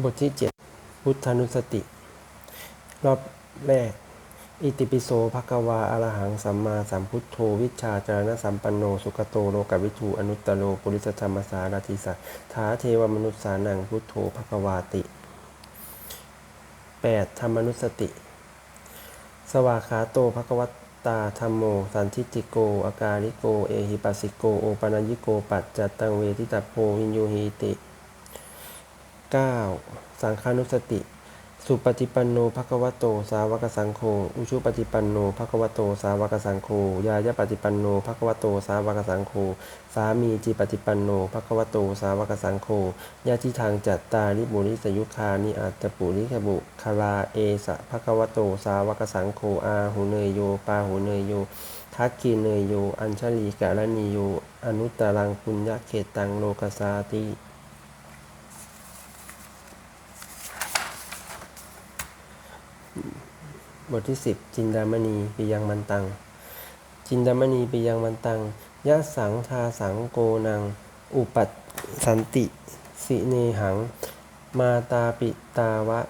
บทที่ 7 พุทธานุสติ รอบแรก อิติปิโสภควาอะรหังสัมมาสัมพุทโธ วิชาจารณสัมปันโน สุขโตโลกวิทูอนุตตโรปุริสธรรมสารติสัทธาเทวมนุษสานังพุทโธภควาติ 8. ธรรมนุสติ สวากขาโตภควัตตาธรรมโม สันทิติโก อากาลิโก เอหิปัสสิโก โอปนัญญิโก ปัจจตังเวทิตาโพวินโยหิติ 9. สังฆานุสติ สุปฏิปันโนภะคะวะโต สาวกสังโฆ อุชุปฏิปันโนภะคะวะโต สาวกสังโฆ ยายปฏิปันโนภะคะวะโต สาวกสังโฆ สามีจิปฏิปันโนภะคะวะโต สาวกสังโฆยะทิทางจัตตาริบุริสยุคานิอัตตปุริขบุคลาเอสะภะคะวะโต สาวกสังโฆ อาหุเนยโย ปาหุเนยโยทักกีเนยโย อัญชลีกะลนีโย อนุตตรังปุญญเขตังโลกสาติ บทที่ 10 จินดามณีปิยังมันตัง จินดามณีปิยังมันตังยะสังทาสังโกนัง อุปัตสันติสิเนหัง มาตาปิตาวะ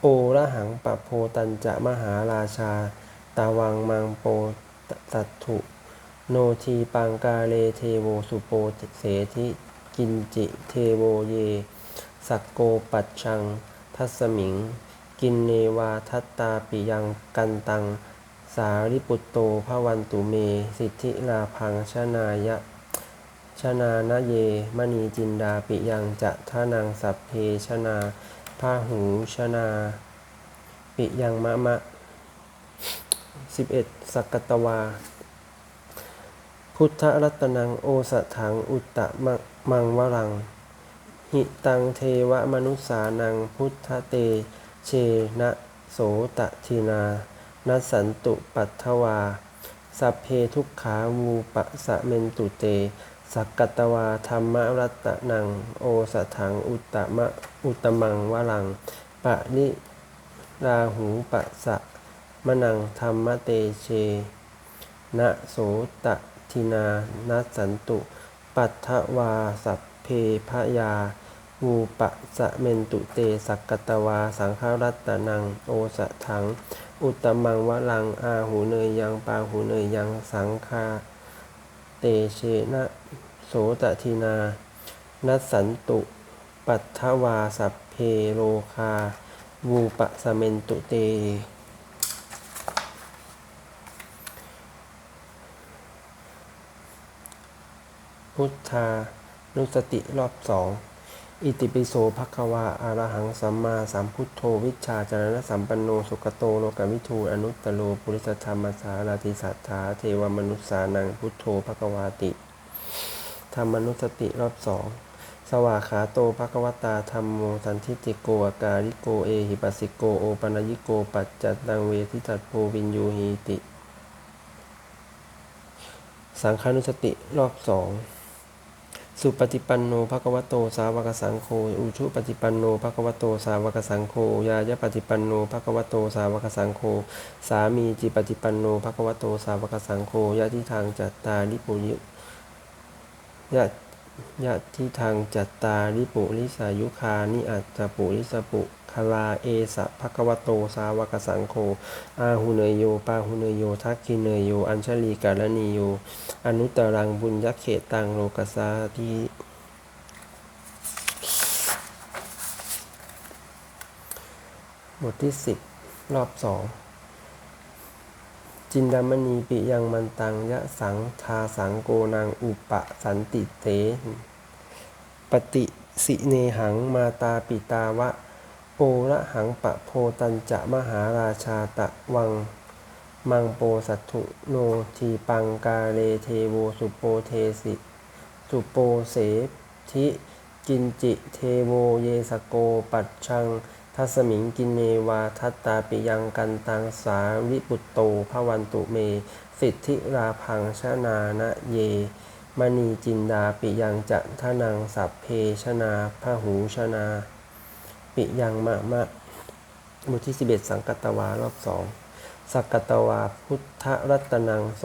โอระหังปะโพตัญจะมหาราชา ตาวังมังโปตัตถุ โนทีปังกาเลเทโวสุโปเสธิกินจิเทโวเย สักโกปัจชัง ทัสมิง กินเนวาทัตตาปิยังกันตัง สาริปุตโตภวันตุเม สิทธิลาพังชนายะชนานะเย มณีจินดาปิยังจะทานังสัพเพชนาพาหูชนา ปิยังมะมะ 11. สักกตวา พุทธรัตนังโอสถังอุตตะมังวรัง หิตังเทวมนุษสานังพุทธเต เชนะโสตทินานัสสันตุปัทวา สัพเพทุกขาวูปะสะเมนตุเต สักกตวาธรรมรัตนัง โอสถังอุตตมะอุตมังวรัง ปะนิราหูปะสะมะนังธรรมเตเชนะโสตทินานัสสันตุ ปัทวาสัพเพพยา วูปะสะเมนตุเตสักกตวา สังฆรัตนัง โอสะถัง อุตมังวลัง อาหูเนยยังปาหูเนยยังสังฆาเตเชนะโสตทินา นัสสันตุ ปัทถวาสัพเพโลคาวูปะสะเมนตุเต พุทธานุสติรอบสอง อิติปิโสภควาอารหังสัมมาสัมพุทโธวิชาจารณสัมปันโนสุกโตโลกวิทูอนุตตโลปุริสธรรมสารติสัทธาเทวมนุษสานังพุทโธภควาติ ธรรมนุสติรอบสองสวากขาโตภควตาธรรมโมสันทิติโกอากาลิโกเอหิปัสสิโกโอปัญญิโกปัจจัตตังเวทิตัตโพวินยูหีติ สังฆานุสติรอบสอง สุปฏิปันโนภควโตสาวกสังโฆอุชุปฏิปันโนภควโตสาวกสังโฆยายปฏิปันโนภควโตสาวกสังโฆสามีจิปฏิปันโนภควโตสาวกสังโฆยะทิทางจัตตาลิปุยิยะ ยะทิทางจัตตาริปุริสายุคานิอัตตปุริสปุคลาเอสะภควโตสาวกสังโฆอาหุเนยโยปาหุเนยโยทักกิเนยโย อัญชลีกาลนีโย อนุตรังบุญยเขตังโลกสาธิบทที่สิบรอบสอง จินดามณีปิยังมันตังยะสังทาสังโกนังอุปะสันติเต ปฏิสิเนหังมาตาปิตาวะ โอระหังปะโพตัญจะมหาราชาตะวัง มังโปสัตถุโนทีปังกาเลเทโวสุโปเทสิสุโปเสทิกินจิเทโวเยสโกปัจชัง ทัสมิงกินเนวาทัตตาปิยังกันตังสาวิปุตโตภวันตุเม สิทธิราพังชนานะเย มณีจินดาปิยังจะทานังสัพเพชนาพหูชนา ปิยังมะมะบทที่สิบเอ็ดสังกัตวารอบสองสักกัตวาพุทธรัตนังโส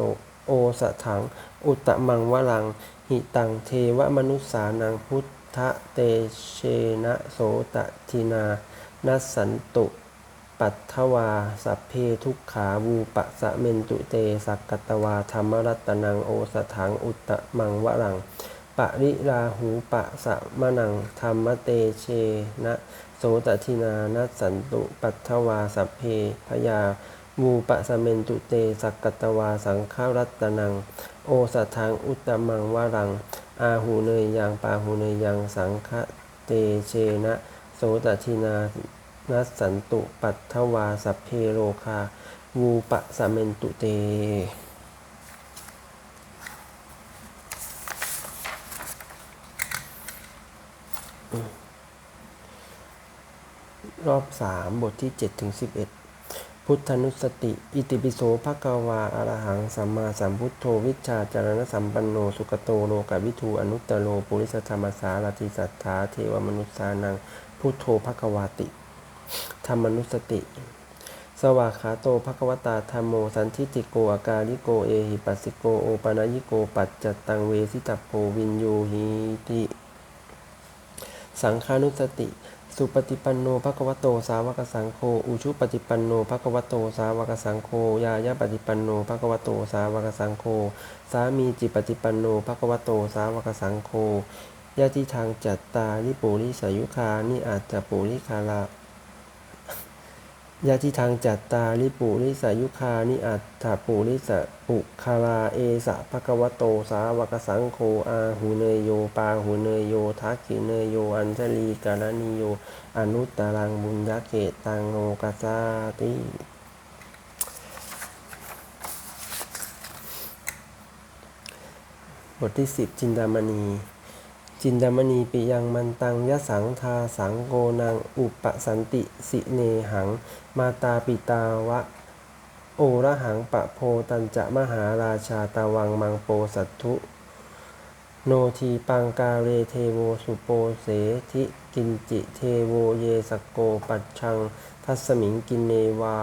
โอสถัง อุตมังวลัง หิตังเทวมนุษสานังพุทธะเตเชนะโสตทินา นัสสันตุ ปัทถวา สัพเพทุกขาวูปะสะเมนตุเต สักกตวาธรรมรัตนังโอสถังอุตตะมังวรัง ปะริราหูปะสะมะนังธรรมเตเชนะโสตทินานัสสันตุ ปัทถวา สัพเพพยาวูปะสะเมนตุเต สักกตวา สังฆรัตนัง โอสถังอุตตะมังวรัง อาหูเนยยังปาหูเนยยังสังฆเตเชนะโสตทินา นัสสันตุปัทถวาสัพเพโลคาวูปะสเมนตุเต รอบสามบทที่7ถึง11พุทธนุสติ อิติปิโสภะกวาอรหังสัมมาสัมพุทโธวิชาจารณสัมปันโน สุกโตโลกวิทูอนุตตโลปุริสธรรมสารติสัทธาเทวมนุษสานังพุทโธภะวาติ ธรรมนุสติ สวากขาโตภควตาธรรมโมสันทิติโกอาการิโกเอหิปัสสิโกโอปนยิโกปัจจตังเวสิตปโพวินโยหิติสังฆานุสติ สุปฏิปันโนภควโตสาวกสังโฆอุชุปฏิปันโนภควโตสาวกสังโฆยายาปฏิปันโนภควโตสาวกสังโฆสามีจิปฏิปันโนภควโตสาวกสังโฆยะทิทางจัตตานิปุริสายุคานิอาจจะปุริคาลา ยะทิทางจัตตาลิปุริสายุคานิอัตถาปุริสปุคาลาเอสะภะควโตสาวกสังโฆอาหูเนยโยปาหูเนยโยทักขิเนยโย อัญชลีกาลนิโย อนุตตรังบุญญาเกตตังโนกัสาติบทที่10จินดามณี จินดามณีปิยังมันตังยะสังทาสังโกนังอุปสันติสิเนหัง มาตาปิตาวะ โอระหังปะโพตันจะมหาราชาตาวังมังโปสัตถุ โนทีปังกาเรเทโวสุโปเสทิกินจิเทโวเยสโกปัจชัง ทัสมิงกินเนวา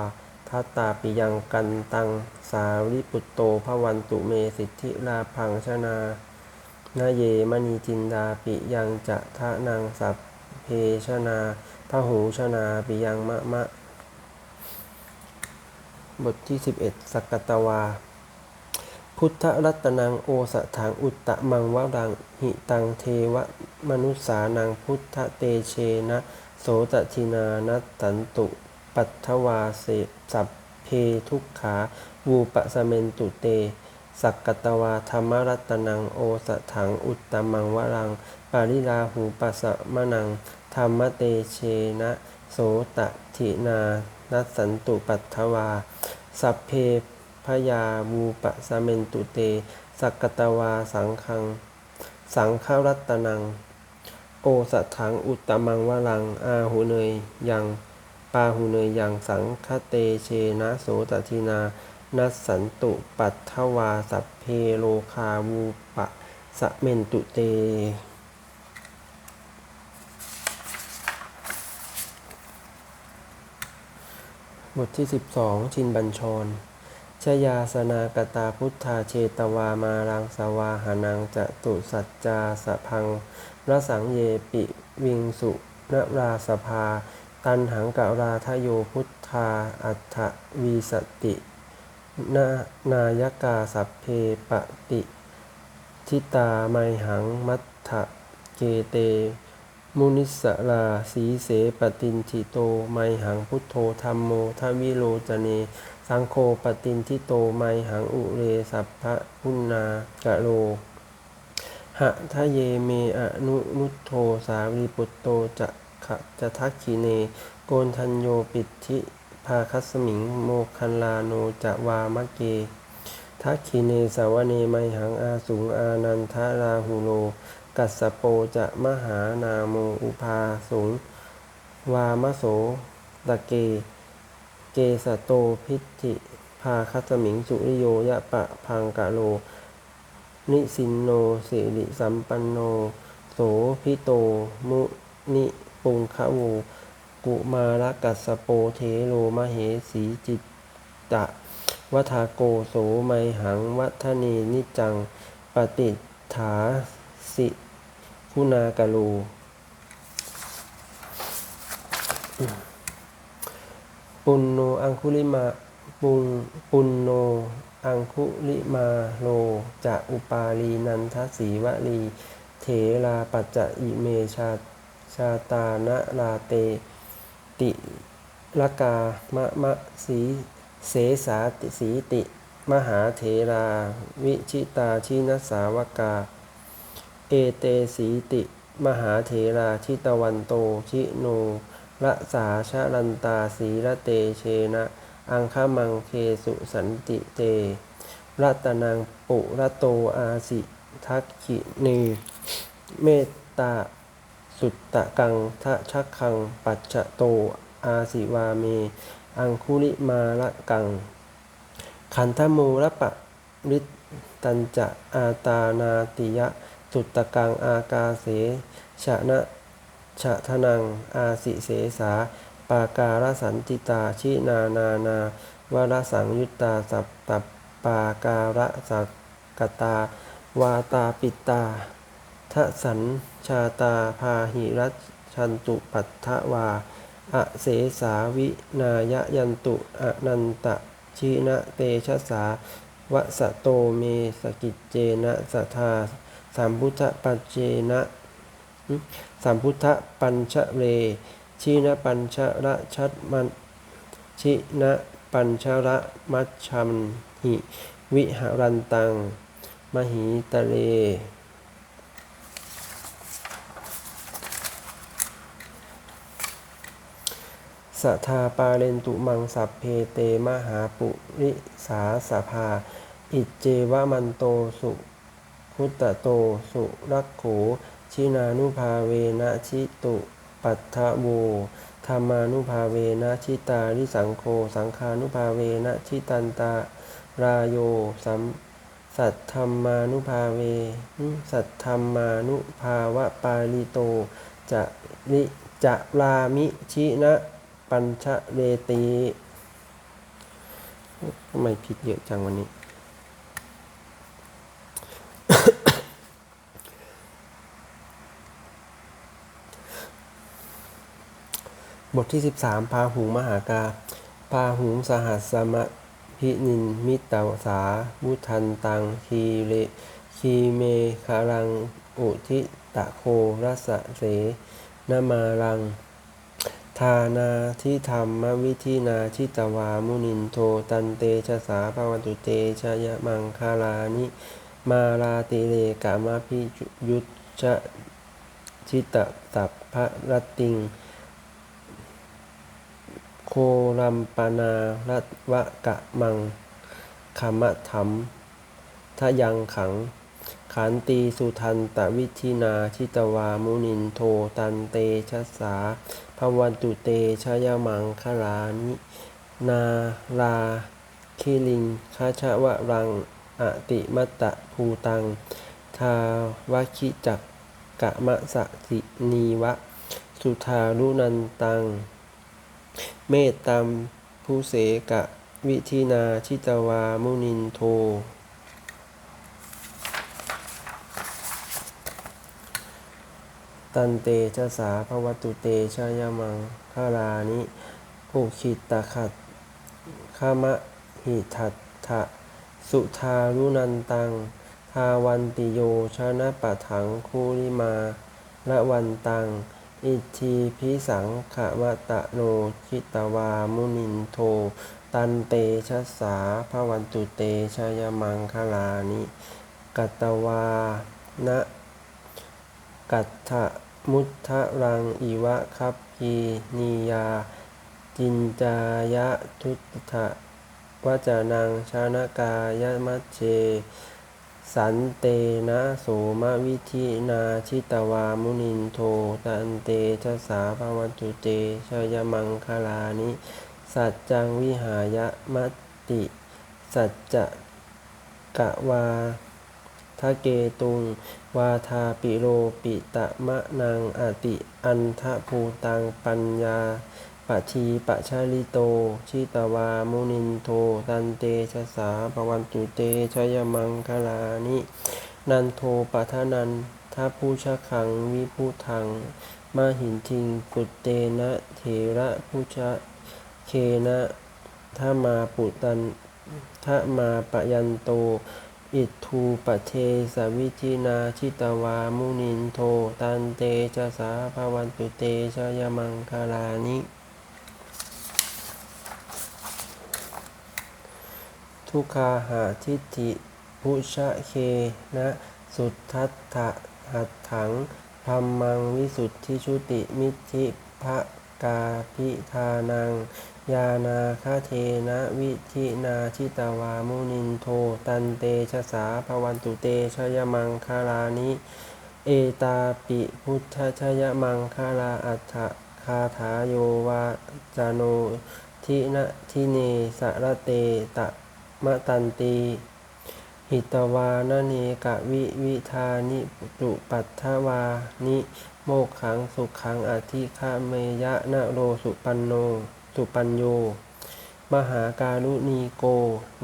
ทัตตาปิยังกันตัง สาริปุตโตภวันตุเมสิทธิราพังชนา นาเยมณีจินดาปิยังจะทะนังสัพเพชนาพหูชนาปิยังมะมะ บทที่ 11 สักกตวา พุทธรัตนังโอสถังอุตตะมังวรังหิตังเทวมนุสานังพุทธเตเชนะ โสตทินานัตตันตุ ปัทถวาเสสัพเพทุกขาวูปะสเมนตุเต สักกตวาธรรมรัตนังโอสถังอุตตมังวรัง ปาริลาหูปัสสะมะนัง ธรรมเตเชนะ โสตทินานัสสันตุปัทถวา สัพเพพยาวูปะสะเมนตุเต สักกตวาสังคัง สังฆรัตนัง โอสถังอุตตมังวรัง อาหูเนยยัง ปาหูเนยยังสังคเตเชนะโสตทินา นัสสันตุปัทถวาสัพเพโลคาวูปะสะเมนตุเต บทที่ 12 ชินบัญชร ชยาสนากตาพุทธาเชตวามารังสวาหานังจะตุสัจจาสะพังระสังเยปิวิงสุนราสภา ตันหังกะราทโยพุทธาอัฏฐวีสติ นานายกาสัพเพปติทิตาไมหังมัตถะเกเต มุนิสราสีเสปตินทิโตไมหังพุทโธธรรมโมทวิโลจเน สังโฆปตินทิโตไมหังอุเรสัพพะพุนนากะโลหะทะเยเมอนุนุตโธสารีปุตโตจะขะจะทักขีเน โกนทัญโยปิธิ ภาคัสมิง โมคันลาโนจะวามะเกทักขีเนสาวเนไมหังอาสุงอานันทาราหุโล กัสโปจะมหานาโมอุภาสุง วามโสตะเก เกสโตพิธิภาคัสมิงสุริโยยะปะพังกะโล นิสินโนสิริสัมปันโน โสพิโตมุนิปุงคะโว กุมารกัสโปเทโลมเหสีจิตตะวัฏาโกโสไมหังวัฒนีนิจังปฏิฐาสิคุณากะลูปุณโนอังคุลิมาปุงปุณโนอังคุลิมาโลจะอุปาลีนันทสีวลี เถราปัจจะอิเมชาชาตานะลาเต ติลกามะมะสีเสสาติสีติ มหาเถรา วิชิตาชินสาวกา เอเตสีติ มหาเถราชิตวันโตชิโนละสาชะลันตาสีละเตเชนะ อังคมังเคสุสันติเตรัตนังปุระโตอาสิทักขิเนเมตตา สุตตะกังทะชักคัง ปัจจโต อาสิวาเม อังคุลิมาละกัง ขันธมูระปะริตตัญจะอาตานาติยะ สุตตะกังอากาเสชะนะชะทนัง อาสิเสสา ปาการสันติตาชินานานาวรสังยุตตาสัพตปาการสักกตาวาตาปิตา ทะสัญชาตาพาหิรัชชันตุปัฏฐวา อเสสาวินายยันตุอนันตะชีนะเตชะสาวะสะโตเมสกิจเจนะสัทธาสัมพุทธปัจเจนะสัมพุทธปัญชเร ชีนะปัญชระชัดมันชินะปัญชระมัชชัมหิ วิหารันตัง มหิตะเล สทาปาเรนตุมังสัพเพเตมหาปุริสาสภา อิจเจวมันโตสุคุตโตสุรักโขชินานุภาเวนะชิตุปัฏฐโวธรรมานุภาเวนะชิตาริสังโฆสังคานุภาเวนะชิตันตารายโยสัมสัทธรรมานุภาเว สัทธรรมานุภาวะปาลิโตจะริจะรามิชินะ ปัญชเรตีทำไมผิดเยอะจังวันนี้ บทที่ 13 พาหุงมหากา พาหุงสหัสสมะพินินมิตาวสาบุทันตังคีเรคีเมคารัง อุทิตะโครัสเส นมารัง ทานาทิธรรมวิธีนาชิตวามุนินโทตันเตชะสาภวตุเตชะยะมังคาลานิ มาลาติเลกามาพิยุตชะชิตตัพพะรติง โครัมปนารัตวะกะมังขมะถัมทะยังขังขันตีสุทันตวิธินาชิตวามุนินโทตันเตชะสา ภวันตุเตชยมังคลานินาลาคิลิงคาชวะรังอติมัตตะภูตัง ทาวคิจักกะมะสะสินีวะ สุทารุนันตัง เมตตามภูเสกะวิธีนาชิตวามุนินโท ตันเตชะสาภวตุเตชายมังคาลานิอุคิตตะขัดขามะหิทัตถะสุทารุนันตัง ทาวันติโยชนะปะถังคูริมาละวันตัง อิทีพิสังขะวะตะโนชิตวามุนินโท ตันเตชะสาภวันตุเตชายมังคลานิ กัตตวานะกัตถะ มุทธรังอิวะคัพพีนียา จินจายะทุตถะวจานังชานกายมัจเจสันเตนะโสมวิธินาชิตวามุนินโทตันเตชะสาภวันตุเตชยมังคลานิ สัจจังวิหายะมัตติ สัจจะกะวา ทะเกตุง วาทาปิโรปิตะมะนังอติ อันทะภูตังปัญญาปัชีปะชาลิโต ชิตวามุนินโท ตันเตชะสาปวันตุเตชยมังคลานิ นันโทปะทะนันทัพพูชะคังวิพุทังมหินทิงกุตเตนะเถระพุชะเคนะถ้ามาปุตันถ้ามาปยันโต อิทูปเทสวิธินาชิตวามุนินโท ตันเตชะสาภวันตุเตชะยมังคลานิทุกขาหาทิฏฐิพุชะเคนะ สุทัตถะหัตถังธรรมังวิสุทธิชุติมิธิภะกาพิธานัง ยานาคาเทนะวิธินาชิตาวามุนินโท ตันเตชะสาภวันตุเตชยมังคาลานิ เอตาปิพุทธชยมังคาลาอัฏฐคาถาโยวาจาโนทินะทิเนสระเตตะมะตันตีหิตวานเนกะวิวิธานิจุปัฏฐวานิ โมกขังสุขขังอธิคาเมยะนะโรสุปันโน สุปัญโย มหาการุณีโก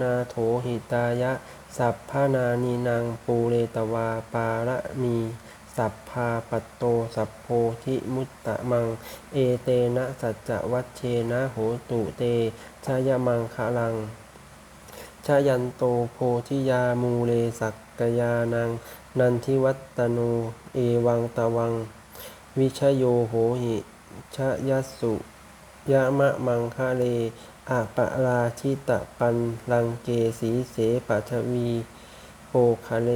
นาโถหิตายะ สัพพานานีนางปูเรตวาปาระมี สัพพาปัตโต สัพโพธิมุตตะมัง เอเตนะสัจจวัชเชนะโหตุเต ชายมังคะลังชยันโตโพธิยามูเลสักกยานัง นันทิวัตโน เอวังตวัง วิชโยโหหิ ชยัสุ ยะมะมังคะเลอะปะราชิตะปันลังเกสีเสปัทวีโปคะเล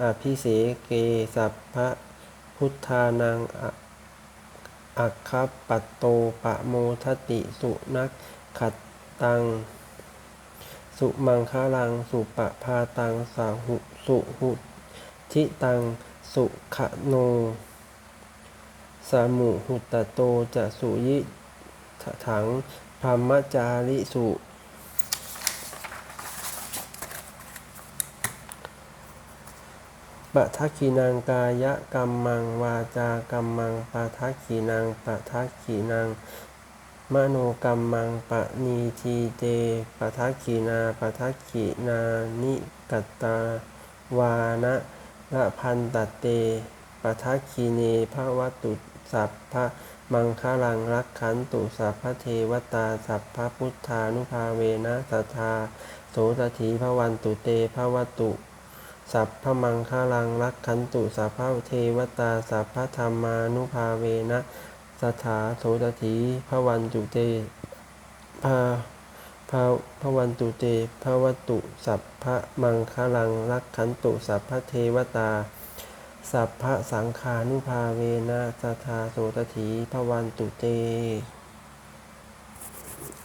อภิเสเกสัพพะพุทธานังอะอัคคปัตโตปะโมทติสุนักขัดตัง สุมังคลังสุปะพาตังสาหุสุหุทิตังสุขโน สามุหุตตโตจะสุยิ ถังพรหมจาริสุ ปะทักขีนางกายกัมมังวาจากัมมังปะทักขีนางปะทักขีนางมโนกัมมังปะนีทีเตปะทักขีนาปะทักขีนานิกตตาวานะละพันตเตปะทักขีเนภวตุสัพพะ มังคลังรักขันตุสัพพเทวตาสัพพพุทธานุภาเวนะสัตถาโสตถีพวันตุเตภวตุสัพพมังคลังรักขันตุสัพพเทวตาสัพพธรรมานุภาเวนะสถาโสตถีพวันตุเตภาภาพวันตุเตภวตุสัพพมังคลังรักขันตุสัพพเทวตา สัพพะสังขานุภาเวนะสทาโสตถีพวันตุเต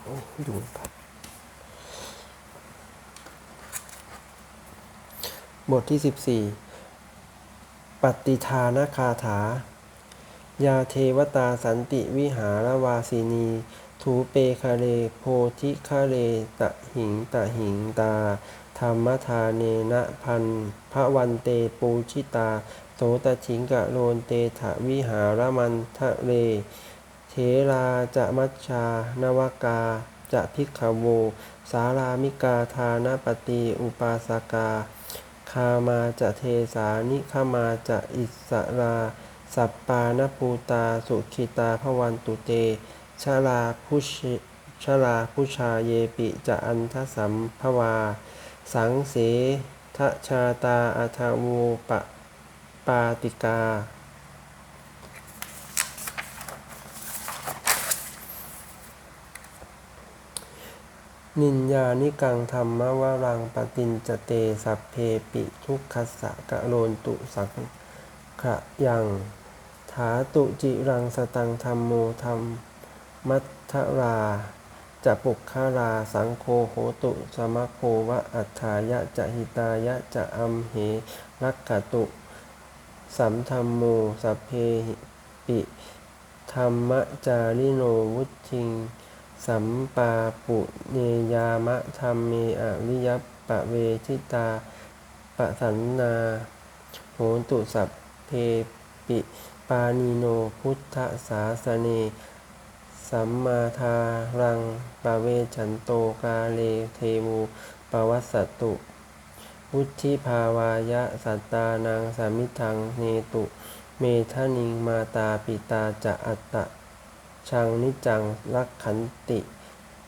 โอดูบทที่ 14 ปฏิทานคาถา ยาเทวตาสันติวิหารวาสินี ทูเปคะเลโพธิคะเลตะหิงตะหิงตาธรรมทาเนนะพันพระวันเตปูชิตา โสตชิงกะโลนเตถะวิหารมันทะเลเทราจะมัชชานวกาจะพิกขโว สารามิกาทานปฏิอุปาสกา คามาจะเทสานิขมาจะอิสราสัปปานภูตาสุขิตาพวันตุเต ชาลาพุชชาลาพุชาเยปิจะอันทสัมภวา สังเสทชาตาอัทโวปะ ปาติกา นินญานิกังธรรมวรังปตินจเตสัพเพปิทุกขสะกะโลนตุสังขะยัง ถาตุจิรังสตังธรรมโมธรรมมัทธราจะปุกขาราสังโฆโหตุสมะโควะอัฏฐายะจะหิตายะจะอัมเหรักขตุ สัมธรรมโม สัพเพปิธรรมจาริโนวุทิง สัมปาปุเนยามะธรรมเมอวิยปปะเวทิตาปะสันนาโหตุสัพเพปิปานิโนพุทธศาสเน สัมมาทารังปะเวฉันโตกาเลเทวูปวัสสตุ วุธิภาวายะสัตตานังสามิทังเนตุ เมทะนิงมาตาปิตาจะอัตตะ ชังนิจังรักขันติ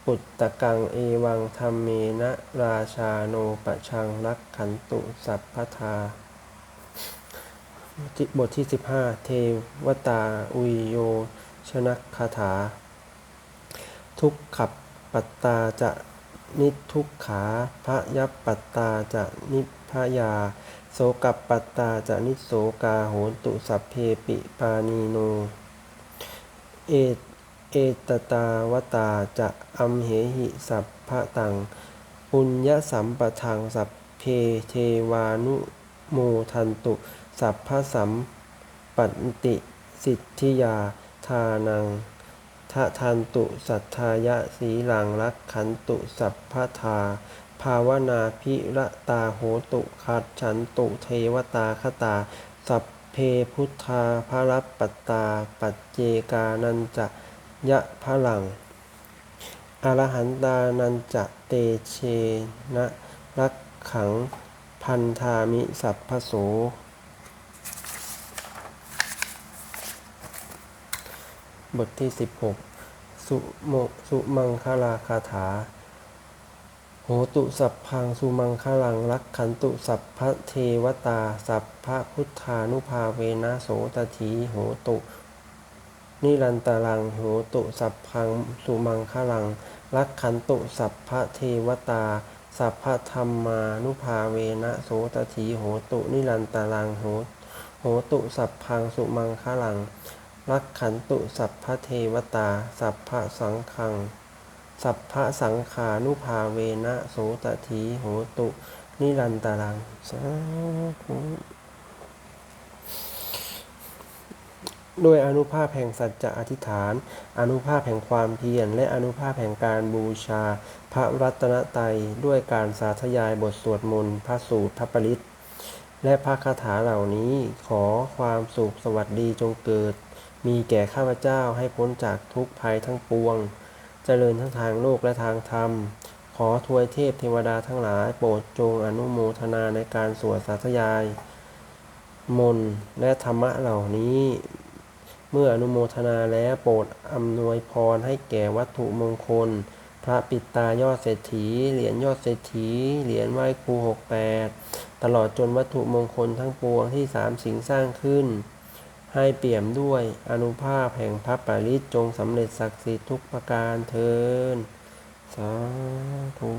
ปุตตะกังเอวังธรรมเมนะราชาโนปะชังรักขันตุสัพพทาบทที่ 15 เทวตาอุยโย ชนะคาถา ทุกขับปัตตาจะ นิทุกขาพระยัปัตตาจะนิพยา โสกับปัตตาจะนิโสกาโหนตุสัพเพปิปานีโน เอเอตตาวตาจะอัมเหหิสัพพะตัง ปุญญสัมปทังสัพเพเทวานุโมทันตุ สัพพะสัมปันติสิทธิยาทานัง ทะทันตุสัทธายะสีลังรักขันตุสัพพทา ภาวนาพิระตาโหตุขัดฉันตุเทวตาคตา สัพเพพุทธาภรัปปตตา ปัจเจกานันจะยะพลัง อรหันตานันจะเตเชนะรักขังพันธามิสัพพโส บทที่ 16 สุโมสุมังคลาคาถา โหตุสัพพังสุมังคลังรักขันตุสัพพะเทวตา สัพพะพุทธานุภาเวนะโสตถีโหตุ นิรันตรังโหตุสัพพังสุมังคลังรักขันตุสัพพะเทวตา สัพพะธรรมานุภาเวนะโสตถีโหตุ นิรันตรังโหโหตุสัพพังสุมังคลัง รักขันตุสัพพเทวตา สัพพะสังขัง สัพพะสังขานุภาเวนะโสตถีโหตุ นิรันตรังสาธุด้วยอนุภาพแห่งสัจจะอธิษฐาน อนุภาพแห่งความเพียร และอนุภาพแห่งการบูชา พระรัตนตรัยด้วยการสาธยายบทสวดมนต์พระสูตรพระปริตและพระคาถาเหล่านี้ขอความสุขสวัสดีจงเกิด มีแก่ข้าพเจ้าให้พ้นจากทุกภัยทั้งปวง เจริญทั้งทางโลกและทางธรรม ขอทวยเทพเทวดาทั้งหลายโปรดจงอนุโมทนาในการสวดสาธยาย มนและธรรมะเหล่านี้ เมื่ออนุโมทนาแล้วโปรดอำนวยพรให้แก่วัตถุมงคล พระปิดตายอดเศรษฐี เหรียญยอดเศรษฐี เหรียญไหว้ครูหกแปดตลอดจนวัตถุมงคลทั้งปวงที่สามสิงสร้างขึ้น ให้เปี่ยมด้วยอนุภาพแห่งพระปริตรจงสำเร็จศักดิ์สิทธิ์ทุกประการเทินสาธุ